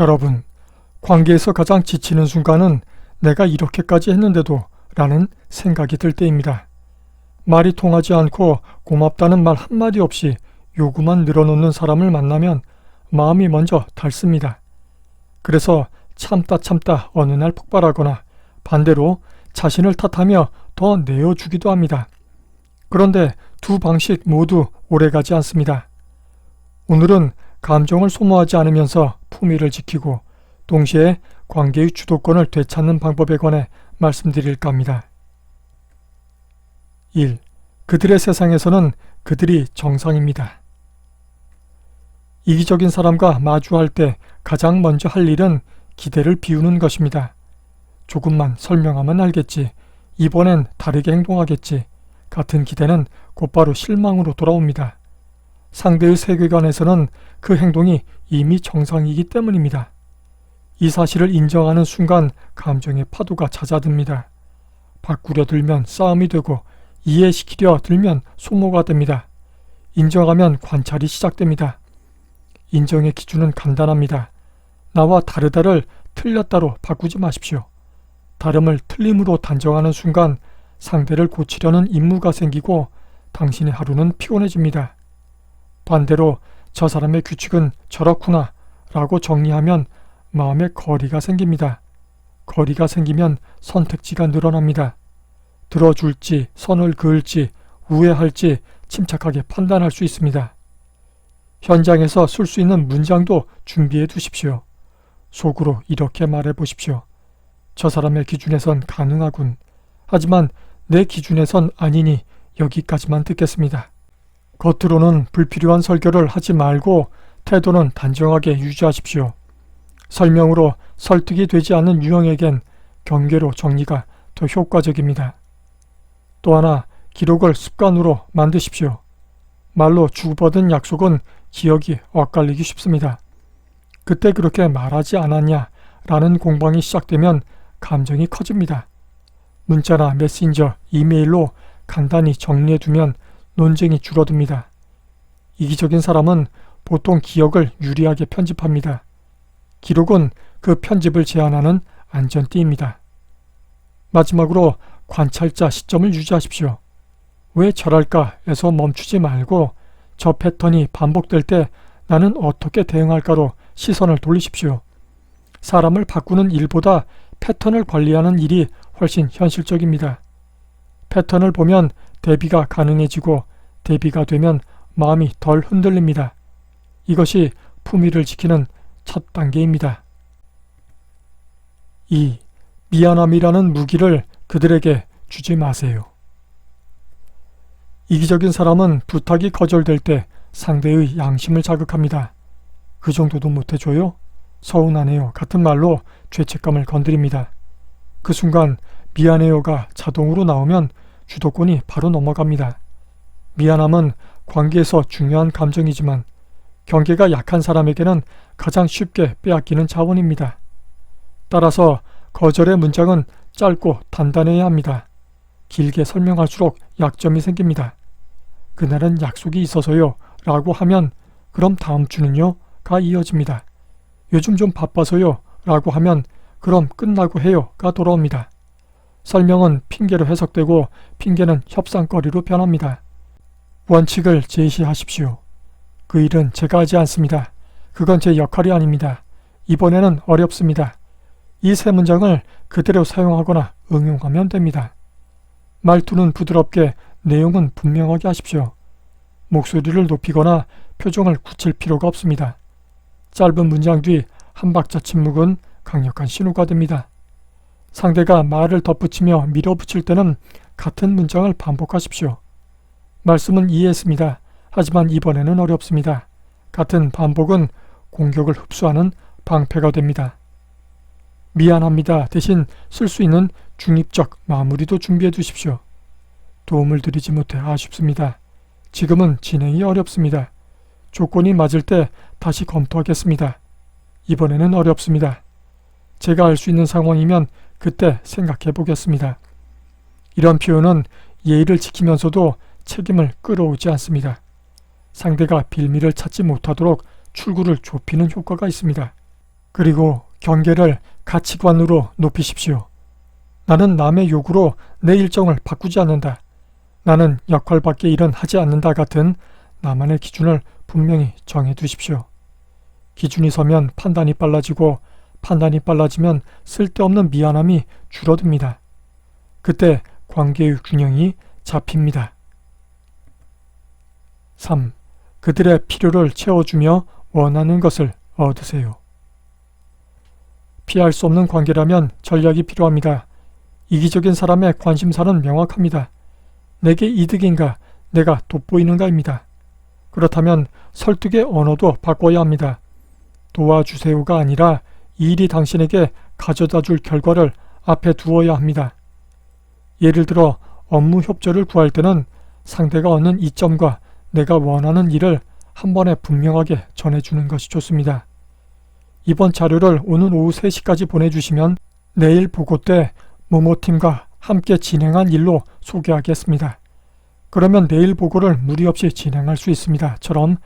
여러분, 관계에서 가장 지치는 순간은 내가 이렇게까지 했는데도 라는 생각이 들 때입니다. 말이 통하지 않고 고맙다는 말 한마디 없이 요구만 늘어놓는 사람을 만나면 마음이 먼저 닳습니다. 그래서 참다 참다 어느 날 폭발하거나 반대로 자신을 탓하며 더 내어주기도 합니다. 그런데 두 방식 모두 오래가지 않습니다. 오늘은 감정을 소모하지 않으면서 품위를 지키고 동시에 관계의 주도권을 되찾는 방법에 관해 말씀드릴까 합니다. 1. 그들의 세상에서는 그들이 정상입니다. 이기적인 사람과 마주할 때 가장 먼저 할 일은 기대를 비우는 것입니다. 조금만 설명하면 알겠지. 이번엔 다르게 행동하겠지. 같은 기대는 곧바로 실망으로 돌아옵니다. 상대의 세계관에서는 그 행동이 이미 정상이기 때문입니다. 이 사실을 인정하는 순간 감정의 파도가 잦아듭니다. 바꾸려 들면 싸움이 되고 이해시키려 들면 소모가 됩니다. 인정하면 관찰이 시작됩니다. 인정의 기준은 간단합니다. 나와 다르다를 틀렸다로 바꾸지 마십시오. 다름을 틀림으로 단정하는 순간 상대를 고치려는 임무가 생기고 당신의 하루는 피곤해집니다. 반대로 저 사람의 규칙은 저렇구나 라고 정리하면 마음에 거리가 생깁니다. 거리가 생기면 선택지가 늘어납니다. 들어줄지, 선을 그을지, 우회할지 침착하게 판단할 수 있습니다. 현장에서 쓸 수 있는 문장도 준비해 두십시오. 속으로 이렇게 말해 보십시오. 저 사람의 기준에선 가능하군. 하지만 내 기준에선 아니니 여기까지만 듣겠습니다. 겉으로는 불필요한 설교를 하지 말고 태도는 단정하게 유지하십시오. 설명으로 설득이 되지 않는 유형에겐 경계로 정리가 더 효과적입니다. 또 하나 기록을 습관으로 만드십시오. 말로 주고받은 약속은 기억이 엇갈리기 쉽습니다. 그때 그렇게 말하지 않았냐 라는 공방이 시작되면 감정이 커집니다. 문자나 메신저, 이메일로 간단히 정리해두면 논쟁이 줄어듭니다. 이기적인 사람은 보통 기억을 유리하게 편집합니다. 기록은 그 편집을 제한하는 안전띠입니다. 마지막으로 관찰자 시점을 유지하십시오. 왜 저랄까에서 멈추지 말고 저 패턴이 반복될 때 나는 어떻게 대응할까로 시선을 돌리십시오. 사람을 바꾸는 일보다 패턴을 관리하는 일이 훨씬 현실적입니다. 패턴을 보면 대비가 가능해지고 대비가 되면 마음이 덜 흔들립니다. 이것이 품위를 지키는 첫 단계입니다. 2. 미안함이라는 무기를 그들에게 주지 마세요. 이기적인 사람은 부탁이 거절될 때 상대의 양심을 자극합니다. 그 정도도 못해줘요? 서운하네요. 같은 말로 죄책감을 건드립니다. 그 순간 미안해요가 자동으로 나오면 주도권이 바로 넘어갑니다. 미안함은 관계에서 중요한 감정이지만 경계가 약한 사람에게는 가장 쉽게 빼앗기는 자원입니다. 따라서 거절의 문장은 짧고 단단해야 합니다. 길게 설명할수록 약점이 생깁니다. 그날은 약속이 있어서요 라고 하면 그럼 다음 주는요 가 이어집니다. 요즘 좀 바빠서요 라고 하면 그럼 끝나고 해요 가 돌아옵니다. 설명은 핑계로 해석되고 핑계는 협상거리로 변합니다. 원칙을 제시하십시오. 그 일은 제가 하지 않습니다. 그건 제 역할이 아닙니다. 이번에는 어렵습니다. 이 세 문장을 그대로 사용하거나 응용하면 됩니다. 말투는 부드럽게 내용은 분명하게 하십시오. 목소리를 높이거나 표정을 굳힐 필요가 없습니다. 짧은 문장 뒤 한 박자 침묵은 강력한 신호가 됩니다. 상대가 말을 덧붙이며 밀어붙일 때는 같은 문장을 반복하십시오. 말씀은 이해했습니다. 하지만 이번에는 어렵습니다. 같은 반복은 공격을 흡수하는 방패가 됩니다. 미안합니다. 대신 쓸 수 있는 중립적 마무리도 준비해 두십시오. 도움을 드리지 못해 아쉽습니다. 지금은 진행이 어렵습니다. 조건이 맞을 때 다시 검토하겠습니다. 이번에는 어렵습니다. 제가 알 수 있는 상황이면 그때 생각해 보겠습니다. 이런 표현은 예의를 지키면서도 책임을 끌어오지 않습니다. 상대가 빌미를 찾지 못하도록 출구를 좁히는 효과가 있습니다. 그리고 경계를 가치관으로 높이십시오. 나는 남의 요구로 내 일정을 바꾸지 않는다. 나는 역할 밖의 일은 하지 않는다 같은 나만의 기준을 분명히 정해 두십시오. 기준이 서면 판단이 빨라지고 판단이 빨라지면 쓸데없는 미안함이 줄어듭니다. 그때 관계의 균형이 잡힙니다. 3. 그들의 필요를 채워주며 원하는 것을 얻으세요. 피할 수 없는 관계라면 전략이 필요합니다. 이기적인 사람의 관심사는 명확합니다. 내게 이득인가, 내가 돋보이는가입니다. 그렇다면 설득의 언어도 바꿔야 합니다. 도와주세요가 아니라 이 일이 당신에게 가져다 줄 결과를 앞에 두어야 합니다. 예를 들어 업무 협조를 구할 때는 상대가 얻는 이점과 내가 원하는 일을 한 번에 분명하게 전해주는 것이 좋습니다. 이번 자료를 오늘 오후 3시까지 보내주시면 내일 보고 때 모모팀과 함께 진행한 일로 소개하겠습니다. 그러면 내일 보고를 무리 없이 진행할 수 있습니다. 처럼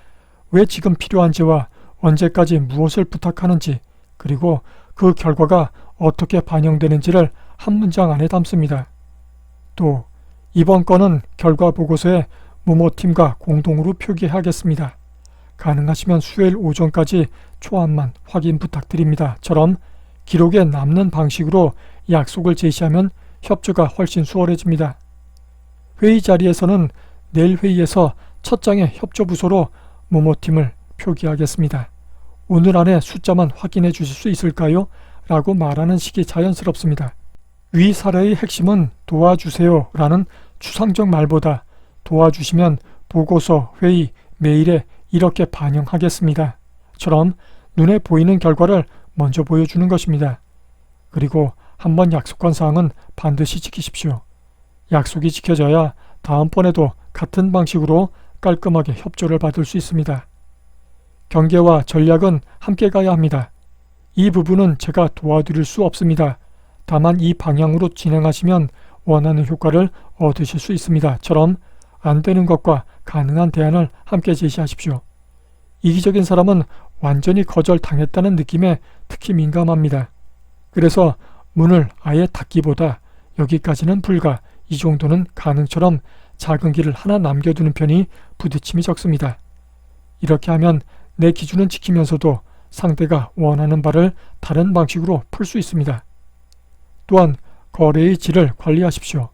왜 지금 필요한지와 언제까지 무엇을 부탁하는지 그리고 그 결과가 어떻게 반영되는지를 한 문장 안에 담습니다. 또 이번 건은 결과 보고서에 모모팀과 공동으로 표기하겠습니다. 가능하시면 수요일 오전까지 초안만 확인 부탁드립니다. 처럼 기록에 남는 방식으로 약속을 제시하면 협조가 훨씬 수월해집니다. 회의 자리에서는 내일 회의에서 첫 장의 협조 부서로 모모팀을 표기하겠습니다. 오늘 안에 숫자만 확인해 주실 수 있을까요? 라고 말하는 식이 자연스럽습니다. 위 사례의 핵심은 도와주세요 라는 추상적 말보다 도와주시면 보고서, 회의, 메일에 이렇게 반영하겠습니다. 처럼 눈에 보이는 결과를 먼저 보여주는 것입니다. 그리고 한번 약속한 사항은 반드시 지키십시오. 약속이 지켜져야 다음번에도 같은 방식으로 깔끔하게 협조를 받을 수 있습니다. 경계와 전략은 함께 가야 합니다. 이 부분은 제가 도와드릴 수 없습니다. 다만 이 방향으로 진행하시면 원하는 효과를 얻으실 수 있습니다. 처럼 안 되는 것과 가능한 대안을 함께 제시하십시오. 이기적인 사람은 완전히 거절당했다는 느낌에 특히 민감합니다. 그래서 문을 아예 닫기보다 여기까지는 불가, 이 정도는 가능처럼 작은 길을 하나 남겨두는 편이 부딪힘이 적습니다. 이렇게 하면 내 기준은 지키면서도 상대가 원하는 바를 다른 방식으로 풀 수 있습니다. 또한 거래의 질을 관리하십시오.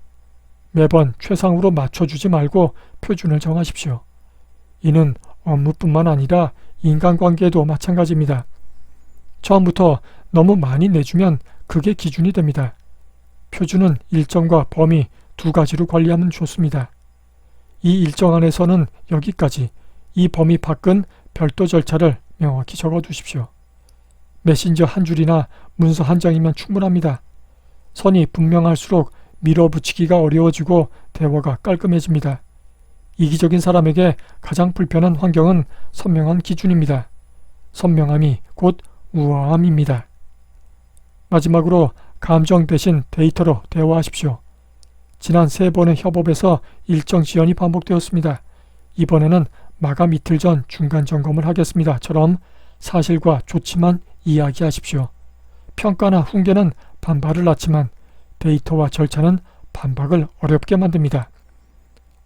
매번 최상으로 맞춰주지 말고 표준을 정하십시오. 이는 업무뿐만 아니라 인간관계에도 마찬가지입니다. 처음부터 너무 많이 내주면 그게 기준이 됩니다. 표준은 일정과 범위 두 가지로 관리하면 좋습니다. 이 일정 안에서는 여기까지, 이 범위 밖은 별도 절차를 명확히 적어 두십시오. 메신저 한 줄이나 문서 한 장이면 충분합니다. 선이 분명할수록 밀어붙이기가 어려워지고 대화가 깔끔해집니다. 이기적인 사람에게 가장 불편한 환경은 선명한 기준입니다. 선명함이 곧 우아함입니다. 마지막으로 감정 대신 데이터로 대화하십시오. 지난 세 번의 협업에서 일정 지연이 반복되었습니다. 이번에는 마감 이틀 전 중간 점검을 하겠습니다.처럼 사실과 좋지만 이야기하십시오. 평가나 훈계는 반발을 낳지만 데이터와 절차는 반박을 어렵게 만듭니다.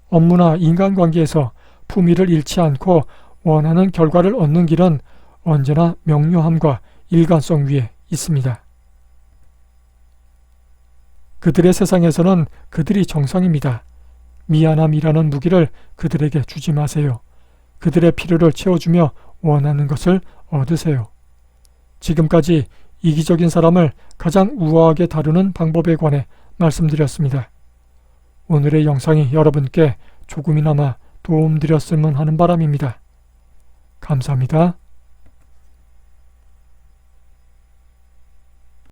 업무나 인간관계에서 품위를 잃지 않고 원하는 결과를 얻는 길은 언제나 명료함과 일관성 위에 있습니다. 그들의 세상에서는 그들이 정상입니다. 미안함이라는 무기를 그들에게 주지 마세요. 그들의 필요를 채워주며 원하는 것을 얻으세요. 지금까지 이기적인 사람을 가장 우아하게 다루는 방법에 관해 말씀드렸습니다. 오늘의 영상이 여러분께 조금이나마 도움드렸으면 하는 바람입니다. 감사합니다.